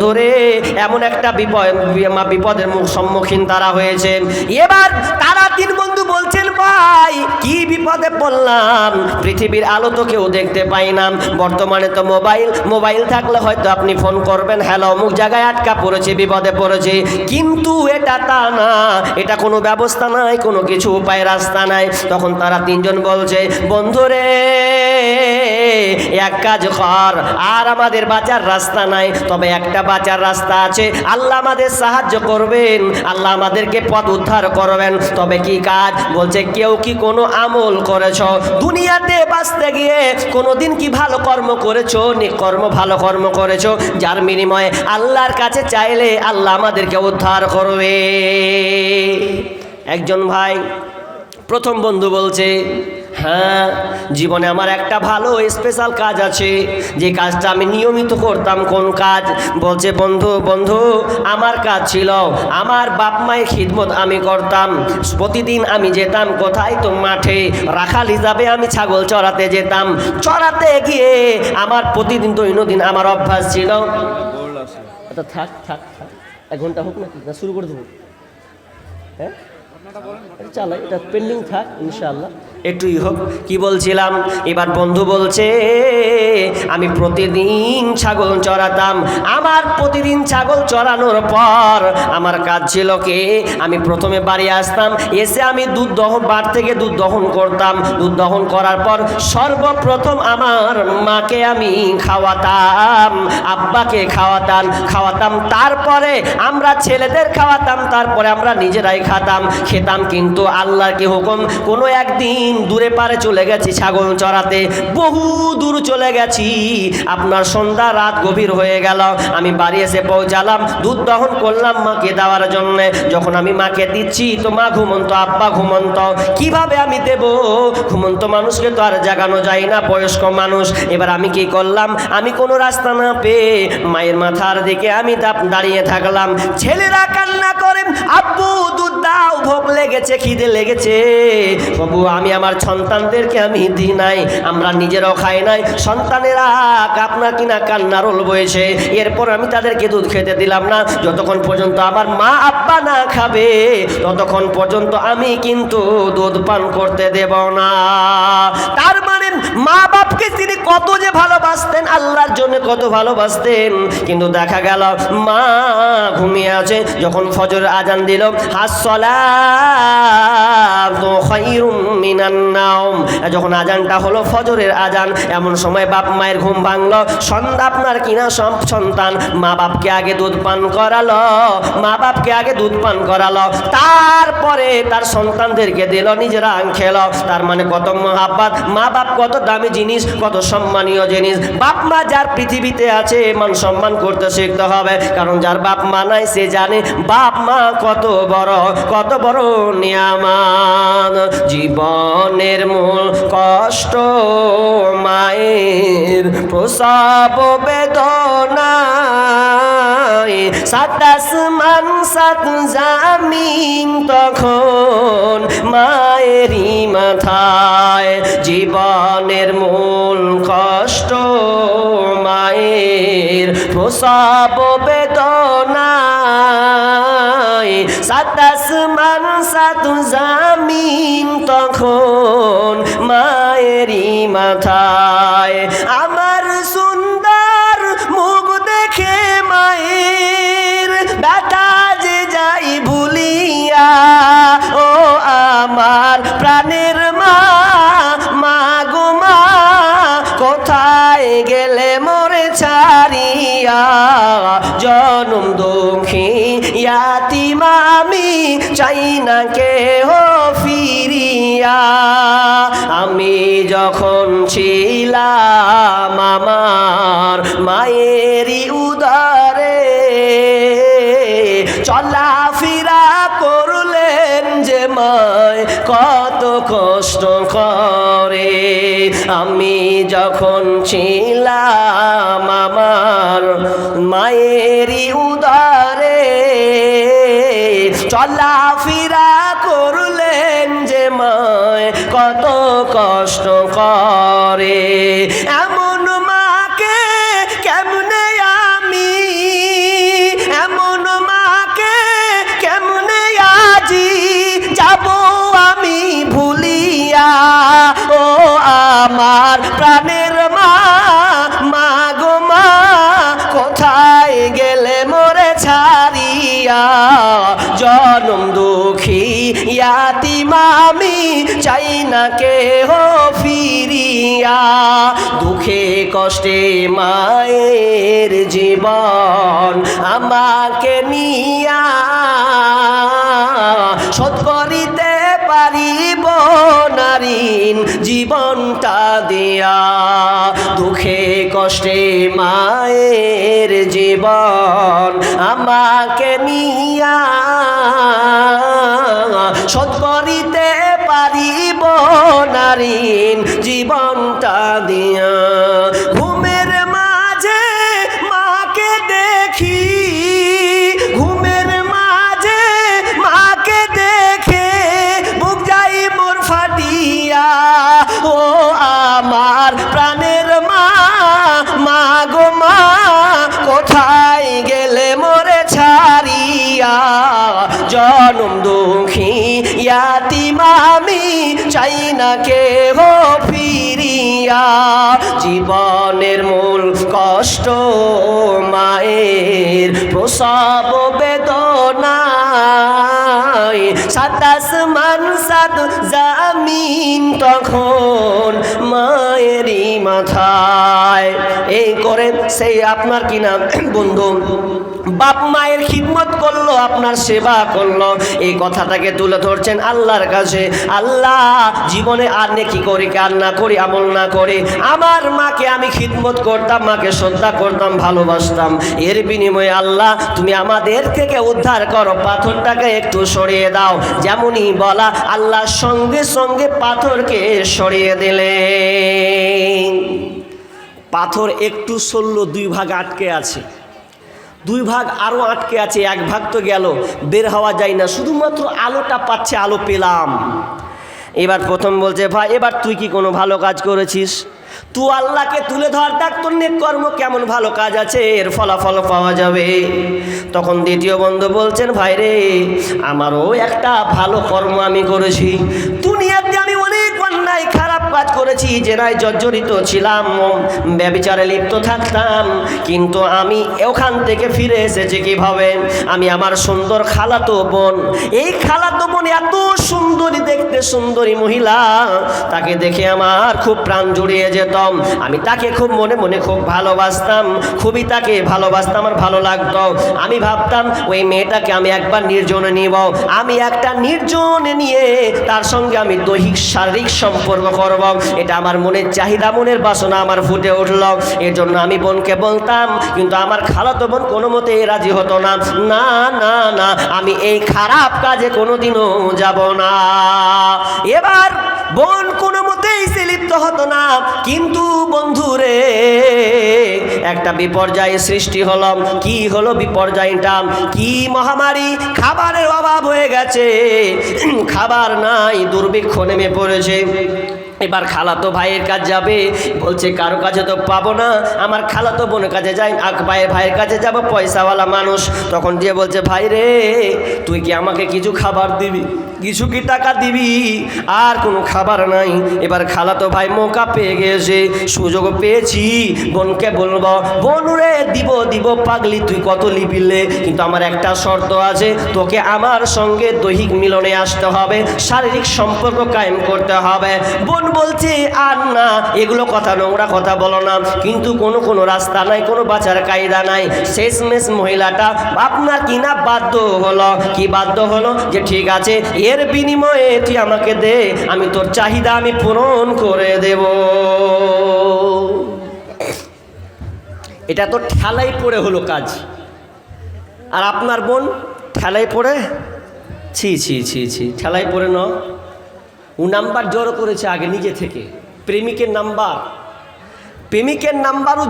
ধরে এমন একটা বিপদ বিপদের মুখ সম্মুখীন তারা হয়েছে এবার তারা তিন বন্ধু বলছেন ভাই কি বিপদে পড়লাম? পৃথিবীর আলো তো কেউ দেখতে পাই না। বর্তমানে তো মোবাইল। মোবাইল থাকলে হয়তো আপনি ফোন করবেন, হ্যালো, অমুক জায়গায় আটকা পড়েছে, বিপদে পড়েছে। কিন্তু এটা তা না। এটা কোনো ব্যবস্থা নাই, কোনো কিছু উপায়, রাস্তা নাই। তখন তারা তিনজন বলছে বন্ধুরে এক কাজ কর। আর আমাদের বাঁচার রাস্তা নাই। তবে একটা বাঁচার রাস্তা আছে। আল্লাহ আমাদের সাহায্য করবেন। আল্লাহ আমাদেরকে পথ উদ্ধার করবেন। তবে কি কাজ? বলছে কেউ কি কোনো আমল করেছ? দুনিয়াতে বাঁচতে গিয়ে কোনো দিন কি ভালো কর্ম করেছ? কর্ম, ভালো কর্ম করেছ? যার বিনিময়ে আল্লাহর কাছে চাইলে আল্লাহ আমাদেরকে উদ্ধার করবে। একজন ভাই প্রথম বন্ধু বলছে হ্যাঁ জীবনে আমার একটা ভালো স্পেশাল কাজ আছে। যে কাজটা আমি নিয়মিত করতাম, কোন কাজ? বলছে, বন্ধু বন্ধু, আমার কাজ ছিল, আমার বাপ মায়ের খিদমত আমি করতাম। প্রতিদিন আমি যেতাম কোথায়? তো মাঠে। রাখাল হিসাবে আমি ছাগল চড়াতে যেতাম। চড়াতে গিয়ে আমার প্রতিদিন দৈনন্দিন আমার অভ্যাস ছিল। এটা থাক থাক থাক। এক ঘণ্টা হোক না, শুরু করে দেবো। হ্যাঁ? চালাই এটা পেন্ডিং থাক, ইনশাআল্লাহ। একটুই হোক, কি বলছিলাম? এবার বন্ধু বলছে, আমি প্রতিদিন ছাগল চড়াতাম। আমার প্রতিদিন ছাগল চড়ানোর পর আমার কাজ ছিল কি? আমি প্রথমে বাড়ি আসতাম, এসে আমি দুধ দহন বার থেকে দুধ দহন করতাম। দুধ দহন করার পর সর্বপ্রথম আমার মাকে আমি খাওয়াতাম, আব্বাকে খাওয়াতাম খাওয়াতাম। তারপরে আমরা ছেলেদের খাওয়াতাম, তারপরে আমরা নিজেরাই খাতাম। খেতাম, কিন্তু আল্লাহর কি হুকুম? কোনো একদিন দূরে পারে চলে গেছি, ছাগল চড়াতে। বহু দূর চলে গেছি, আপনার সন্ধ্যা রাত গভীর হয়ে গেল। আমি বাড়ি এসে পৌঁছালাম, দুধ দহন করলাম মাকে দেওয়ার জন্য। যখন আমি মাকে দিচ্ছি, তো মা ঘুমন্ত, আব্বা ঘুমন্ত, কীভাবে আমি দেব? ঘুমন্ত মানুষকে তো আর জাগানো যায় না, বয়স্ক মানুষ। এবার আমি কি করলাম? আমি কোনো রাস্তা না পেয়ে মায়ের মাথার দিকে আমি দাঁড়িয়ে থাকলাম। ছেলেরা কান্না করেন, আব্বু দুধ দাও, ভোগ লেগেছে, খিদে লেগেছে। বাবু, আমি আমার সন্তানদেরকে আমি দিই নাই, আমরা নিজেরাও খাই নাই। সন্তানেরা আপনার কিনা কান্না রোল বয়েছে। এরপর আমি তাদেরকে দুধ খেতে দিলাম না। যতক্ষণ পর্যন্ত আমার মা আব্বা না খাবে, ততক্ষণ পর্যন্ত আমি কিন্তু দুধ পান করতে দেব না। তার মানে মা বাপকে তিনি কত যে ভালোবাসতেন, আল্লাহর জন্য কত ভালোবাসতেন। কিন্তু দেখা গেল, মা ঘুমিয়ে আছে, যখন ফজর আজান দিল হাসলা যখন আজানটা হলো, ফজরের আজান, এমন সময় বাপ মায়ের ঘুম ভাঙলো। সন্ধ্যা আপনার কিনা সব সন্তান মা বাপকে আগে দুধ পান করালো মা বাপকে আগে দুধ পান করালো। তারপরে তার সন্তানদেরকে দিল, নিজেরা খেল। তার মানে কত মহাব্বাত মা বাপ কত দামি জিনিস, কত সম্মানীয় জিনিস। বাপ মা যার পৃথিবীতে আছে, মান সম্মান করতে শিখতে হবে। কারণ যার বাপ মা নাই, সে জানে বাপ মা কত বড় কত বড় নিয়ামান। জীবনের মূল কষ্ট মায়ের প্রসব বেদনায়। সাত আসমান সাত জামিন তখন মায়েরই মাথায়। জীবনের মূল কষ্ট মায়ের। প্রসব বেদনায় সাত আসমান সাত জামিন তখন মায়েরই মাথায়। আমার আমার প্রাণের মা মা গো মা, কোথায় গেলে মরে ছাড়িয়া? জনম দুঃখী ইয়াতিমামি চাই না কেহ ফিরিয়া। আমি যখন ছিলাম আমার মায়েরই উদারে চলাফেরা ছিলাম আমার মায়েরই উদারে। চলাফেরা করলেন যে মায় কত কষ্ট করে। কষ্টে মায়ের জীবন আমাকে নিয়া শোধ করিতে পারিব নারীন জীবনটা দিয়া। দুঃখে কষ্টে মায়ের জীবন আমাকে নিয়া শোধ করিতে পারিব নারীন জীবনটা দিয়া। জনম দুঃখী ইয়াতিম আমি চাই না কে হো ফিরিয়া। জীবনের মূল কষ্ট মায়ের প্রসব বেদনায় সাতাশ মান সাত জামিন তখন মায়েরই মাথায়। এই করে সেই আপনার কিনা বন্ধু, বাপ মায়ের খিদমত করল, আপনার সেবা করল। এই কথাটাকে তুলে ধরছেন আল্লাহর কাছে। আল্লাহ, জীবনে আর নেকি করি কার না করি, আমল না করে। আমার মাকে আমি খিদমত করতাম, মাকে শ্রদ্ধা করতাম, ভালোবাসতাম। এর বিনিময়ে আল্লাহ, তুমি আমাদের থেকে উদ্ধার করো, পাথরটাকে একটু সরিয়ে দাও। যেমনই বলা আল্লাহ সঙ্গে সঙ্গে পাথরকে সরিয়ে দিলেন। পাথর একটু সরল, দুই ভাগ আটকে আছে। দুই ভাগ আরও আটকে আছে, এক ভাগ তো গেল। বের হওয়া যায় না, শুধুমাত্র আলোটা পাচ্ছে, আলো পেলাম। এবার প্রথম বলছে, ভাই, এবার তুই কি কোনো ভালো কাজ করেছিস? তুই আল্লাহকে তুলে ধর, দেখ তোর কর্ম কেমন ভালো কাজ আছে, এর ফলাফল পাওয়া যাবে। তখন দ্বিতীয় বন্ধু বলছেন, ভাইরে, আমারও একটা ভালো কর্ম আমি করেছি। দুনিয়াতে আমি অনেক অন্যায়, খারাপ কাজ করেছি জেনায় জর্জরিত ছিলাম, ব্যবিচারে লিপ্ত থাকতাম। কিন্তু আমি ওখান থেকে ফিরে এসেছি কীভাবে? আমি আমার সুন্দর খালাতো বোন। এই খালাতো বোন এত সুন্দরী, দেখতে সুন্দরী মহিলা, তাকে দেখে আমার খুব প্রাণ জুড়িয়ে যেতাম আমি তাকে খুব মনে মনে খুব ভালোবাসতাম, খুবই তাকে ভালোবাসতাম, আমার ভালো লাগতো। আমি ভাবতাম, ওই মেয়েটাকে আমি একবার নির্জনে নিব। আমি একটা নির্জনে নিয়ে তার সঙ্গে আমি দৈহিক শারীরিক সম্পর্ক করব এটা আমার মনের চাহিদা, মনের বাসনা আমার ফুটে উঠল। এর জন্য আমি বোনকে বলতাম, কিন্তু আমার খালাতো বোন কোনো মতে রাজি হতো না। না না না, আমি এই খারাপ কাজে কোনোদিনও যাব না। এবার বোন কোনো লিপ্ত হতো না। কিন্তু বন্ধুরে, একটা বিপর্যয় সৃষ্টি হলো। কি হলো বিপর্যয়টা? কি মহামারী? খাবারের অভাব হয়ে গেছে। খাবার নাই, দুর্ভিক্ষ নেমে পড়েছে। এবার খালাতো ভাইয়ের কাজ যাবে। বলছে, কারও কাছে তো পাবো না। আমার খালাতো বোনের কাছে যাই আক ভাইয়ের ভাইয়ের কাছে যাব, পয়সাওয়ালা মানুষ। তখন দিয়ে বলছে ভাই রে তুই কি আমাকে কিছু খাবার দিবি? কিছু কি টাকা দিবি? আর কোনো খাবার নাই। এবার খালাতো ভাই মৌকা পেয়ে গেছে। সুযোগ পেয়েছি। বোনকে বলব বোন রে দিব দিব, পাগলি, তুই কত লিপিলে কিন্তু আমার একটা শর্ত আছে, তোকে আমার সঙ্গে দৈহিক মিলনে আসতে হবে, শারীরিক সম্পর্ক কায়েম করতে হবে। বোন বলছে, আর না, এগুলো কথা নোংরা কথা বলো না। কিন্তু কোনো কোনো রাস্তা নাই, কোনো বাঁচার কায়দা নাই। শেষমেশ মহিলাটা আপনার কিনা বাধ্য হলো? কি বাধ্য হলো? যে ঠিক আছে এর বিনিময়ে তুই আমাকে দে, আমি তোর চাহিদা আমি পূরণ করে দেব। এটা তো ঠেলাই পড়ে হলো কাজ। আর আপনার বোন ঠেলাই পড়ে? ছি ছি ছি ছি, ঠেলাই পড়ে ন। ও নাম্বার জড়ো করেছে আগে, নিজে থেকে। প্রেমিকের নাম্বার। প্রেমিকের নাম্বারও